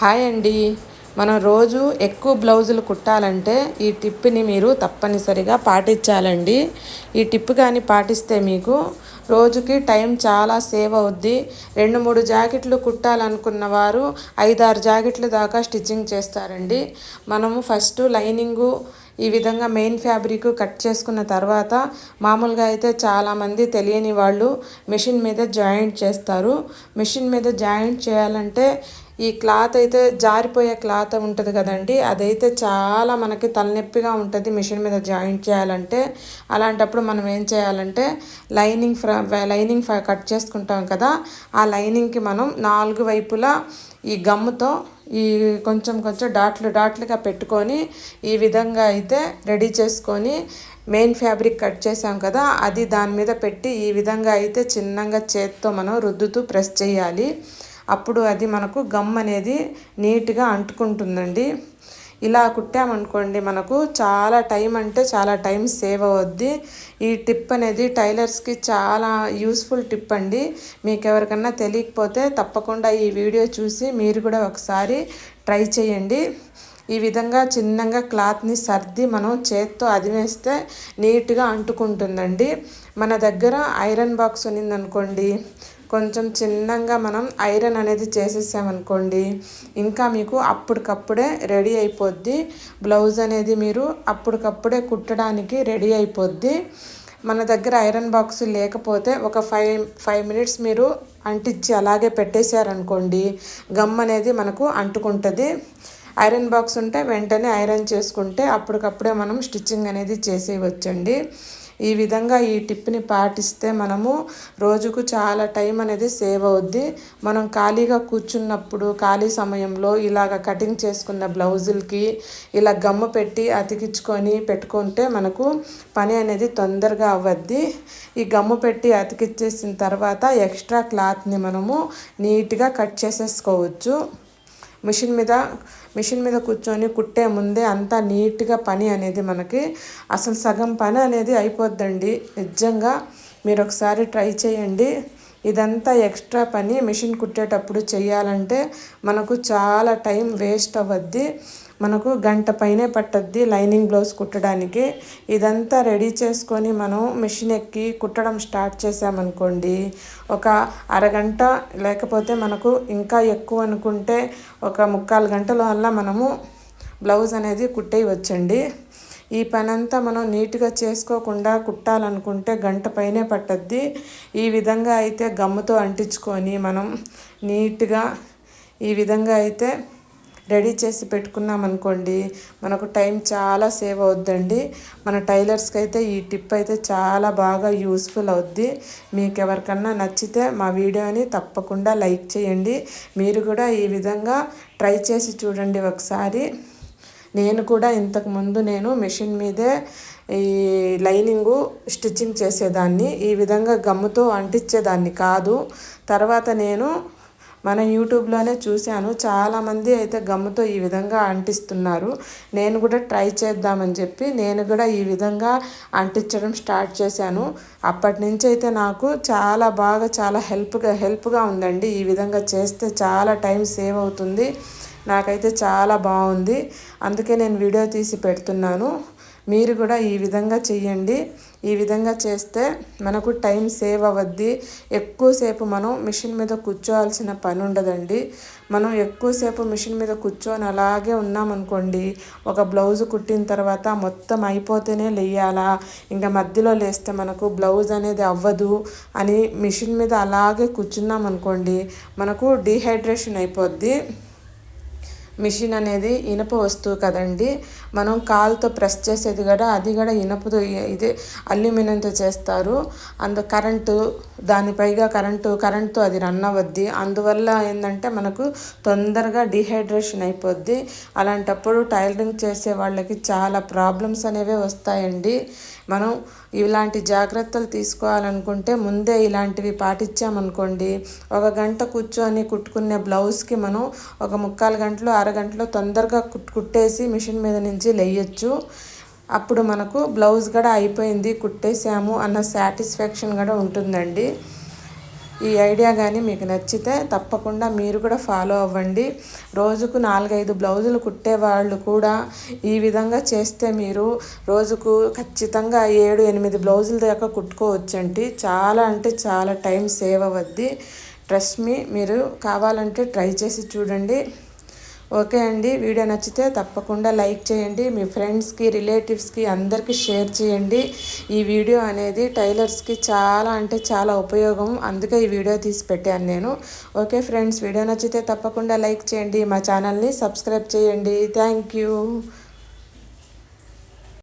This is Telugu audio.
హాయ్ అండి. మనం రోజు ఎక్కువ బ్లౌజులు కుట్టాలంటే ఈ టిప్ని మీరు తప్పనిసరిగా పాటించాలండి. ఈ టిప్ కానీ పాటిస్తే మీకు రోజుకి టైం చాలా సేవ్ అవుద్ది. రెండు మూడు జాకెట్లు కుట్టాలనుకున్న వారు ఐదారు జాకెట్లు దాకా స్టిచ్చింగ్ చేస్తారండి. మనము ఫస్ట్ లైనింగు ఈ విధంగా మెయిన్ ఫ్యాబ్రిక్ కట్ చేసుకున్న తర్వాత మామూలుగా అయితే చాలామంది తెలియని వాళ్ళు మిషన్ మీద జాయింట్ చేస్తారు. మిషన్ మీద జాయింట్ చేయాలంటే ఈ క్లాత్ అయితే జారిపోయే క్లాత్ ఉంటుంది కదండి. అదైతే చాలా మనకి తలనొప్పిగా ఉంటుంది మిషన్ మీద జాయింట్ చేయాలంటే. అలాంటప్పుడు మనం ఏం చేయాలంటే లైనింగ్ ఫ్ర లైనింగ్ కట్ చేసుకుంటాం కదా. ఆ లైనింగ్కి మనం నాలుగు వైపులా ఈ గమ్ముతో ఈ కొంచెం కొంచెం డాట్లు డాట్లుగా పెట్టుకొని ఈ విధంగా అయితే రెడీ చేసుకొని మెయిన్ ఫ్యాబ్రిక్ కట్ చేసాం కదా. అది దాని మీద పెట్టి ఈ విధంగా అయితే చిన్నగా చేత్తో మనం రుద్దుతూ ప్రెస్ చేయాలి. అప్పుడు అది మనకు గమ్ అనేది నీట్గా అంటుకుంటుందండి. ఇలా కుట్టామనుకోండి మనకు చాలా టైం అంటే చాలా టైం సేవ్ అవుద్ది. ఈ టిప్ అనేది టైలర్స్కి చాలా యూస్ఫుల్ టిప్ అండి. మీకు ఎవరికన్నా తెలియకపోతే తప్పకుండా ఈ వీడియో చూసి మీరు కూడా ఒకసారి ట్రై చేయండి. ఈ విధంగా చిన్నగా క్లాత్ని సర్ది మనం చేత్తో అదివేస్తే నీట్గా అంటుకుంటుందండి. మన దగ్గర ఐరన్ బాక్స్ ఉన్నిందనుకోండి కొంచెం చిన్నంగా మనం ఐరన్ అనేది చేసేసామనుకోండి ఇంకా మీకు అప్పటికప్పుడే రెడీ అయిపోద్ది. బ్లౌజ్ అనేది మీరు అప్పటికప్పుడే కుట్టడానికి రెడీ అయిపోద్ది. మన దగ్గర ఐరన్ బాక్స్ లేకపోతే ఒక ఫైవ్ ఫైవ్ మినిట్స్ మీరు అంటించి అలాగే పెట్టేశారనుకోండి గమ్ అనేది మనకు అంటుకుంటుంది. ఐరన్ బాక్స్ ఉంటే వెంటనే ఐరన్ చేసుకుంటే అప్పటికప్పుడే మనం స్టిచ్చింగ్ అనేది చేసేయవచ్చండి. ఈ విధంగా ఈ టిప్ని పాటిస్తే మనము రోజుకు చాలా టైం అనేది సేవ్ అవుద్ది. మనం ఖాళీగా కూర్చున్నప్పుడు ఖాళీ సమయంలో ఇలాగ కటింగ్ చేసుకున్న బ్లౌజులకి ఇలా గమ్ము పెట్టి అతికించుకొని పెట్టుకుంటే మనకు పని అనేది తొందరగా అవ్వద్ది. ఈ గమ్ము పెట్టి అతికిచ్చేసిన తర్వాత ఎక్స్ట్రా క్లాత్ని మనము నీట్గా కట్ చేసేసుకోవచ్చు. మిషన్ మీద మిషన్ మీద కూర్చొని కుట్టే ముందే అంతా నీట్గా పని అనేది మనకి అసలు సగం పని అనేది అయిపోద్దండి. నిజంగా మీరు ఒకసారి ట్రై చేయండి. ఇదంతా ఎక్స్ట్రా పని మిషన్ కుట్టేటప్పుడు చేయాలంటే మనకు చాలా టైం వేస్ట్ అవ్వద్ది మనకు గంట పైనే పట్టద్ది లైనింగ్ బ్లౌజ్ కుట్టడానికి. ఇదంతా రెడీ చేసుకొని మనం మిషన్ ఎక్కి కుట్టడం స్టార్ట్ చేసామనుకోండి ఒక అరగంట లేకపోతే మనకు ఇంకా ఎక్కువ అనుకుంటే ఒక ముక్కాలు గంటల వల్ల మనము బ్లౌజ్ అనేది కుట్టేయవచ్చండి. ఈ పని అంతా మనం నీట్గా చేసుకోకుండా కుట్టాలనుకుంటే గంట పైనే పట్టద్ది. ఈ విధంగా అయితే గమ్ముతో అంటించుకొని మనం నీట్గా ఈ విధంగా అయితే రెడీ చేసి పెట్టుకున్నాం అనుకోండి మనకు టైం చాలా సేవ్ అవుద్దండి. మన టైలర్స్కి అయితే ఈ టిప్ అయితే చాలా బాగా యూస్ఫుల్ అవుద్ది. మీకు ఎవరికన్నా నచ్చితే మా వీడియోని తప్పకుండా లైక్ చేయండి. మీరు కూడా ఈ విధంగా ట్రై చేసి చూడండి ఒకసారి. నేను కూడా ఇంతకుముందు నేను మిషన్ మీదే ఈ లైనింగు స్టిచ్చింగ్ చేసేదాన్ని. ఈ విధంగా గమ్ముతో అంటించేదాన్ని కాదు. తర్వాత నేను మన యూట్యూబ్లోనే చూశాను. చాలామంది అయితే గమ్ముతో ఈ విధంగా అంటిస్తున్నారు. నేను కూడా ట్రై చేద్దామని చెప్పి నేను కూడా ఈ విధంగా అంటించడం స్టార్ట్ చేశాను. అప్పటి నుంచి అయితే నాకు చాలా బాగా చాలా హెల్ప్గా హెల్ప్గా ఉందండి. ఈ విధంగా చేస్తే చాలా టైం సేవ్ అవుతుంది. నాకైతే చాలా బాగుంది. అందుకే నేను వీడియో తీసి పెడుతున్నాను. మీరు కూడా ఈ విధంగా చేయండి ఈ విధంగా చేస్తే మనకు టైం సేవ్ అవ్వద్ది. ఎక్కువసేపు మనం మిషన్ మీద కూర్చోవాల్సిన పని ఉండదండి. మనం ఎక్కువసేపు మిషన్ మీద కూర్చొని అలాగే ఉన్నామనుకోండి ఒక బ్లౌజ్ కుట్టిన తర్వాత మొత్తం అయిపోతేనే లేయాలా? ఇంకా మధ్యలో లేస్తే మనకు బ్లౌజ్ అనేది అవ్వదు అని మిషన్ మీద అలాగే కూర్చున్నామనుకోండి మనకు డీహైడ్రేషన్ అయిపోద్ది. మిషన్ అనేది ఇనుప వస్తువు కదండి. మనం కాలుతో ప్రెస్ చేసేది కూడా అది కూడా ఇనుపతో ఇది అల్యూమినియంతో చేస్తారు. అందు కరెంటు దానిపైగా కరెంటు కరెంటుతో అది రన్ అవ్వద్ది. అందువల్ల ఏంటంటే మనకు తొందరగా డిహైడ్రేషన్ అయిపోద్ది. అలాంటప్పుడు టైలరింగ్ చేసే వాళ్ళకి చాలా ప్రాబ్లమ్స్ అనేవి వస్తాయండి. మనం ఇలాంటి జాగ్రత్తలు తీసుకోవాలనుకుంటే ముందే ఇలాంటివి పాటించామనుకోండి. ఒక గంట కూర్చొని కుట్టుకునే బ్లౌజ్కి మనం ఒక ముక్కాలు గంటలు అరగంటలో తొందరగా కుట్టేసి మిషన్ మీద నుంచి లేయచ్చు. అప్పుడు మనకు బ్లౌజ్ కూడా అయిపోయింది కుట్టేసాము అన్న సాటిస్ఫాక్షన్ కూడా ఉంటుందండి. ఈ ఐడియా కానీ మీకు నచ్చితే తప్పకుండా మీరు కూడా ఫాలో అవ్వండి. రోజుకు నాలుగైదు బ్లౌజులు కుట్టే వాళ్ళు కూడా ఈ విధంగా చేస్తే మీరు రోజుకు ఖచ్చితంగా ఏడు ఎనిమిది బ్లౌజుల దాకా కుట్టుకోవచ్చండి. చాలా అంటే చాలా టైం సేవ్ అవ్వద్ది. ట్రస్ట్ మీ మీరు కావాలంటే ట్రై చేసి చూడండి. ఓకే అండి. వీడియో నచ్చితే తప్పకుండా లైక్ చేయండి. మీ ఫ్రెండ్స్కి రిలేటివ్స్కి అందరికీ షేర్ చేయండి. ఈ వీడియో అనేది టైలర్స్కి చాలా అంటే చాలా ఉపయోగం. అందుకే ఈ వీడియో తీసి పెట్టాను నేను. ఓకే ఫ్రెండ్స్ వీడియో నచ్చితే తప్పకుండా లైక్ చేయండి. మా ఛానల్ని సబ్స్క్రైబ్ చేయండి. Thank you.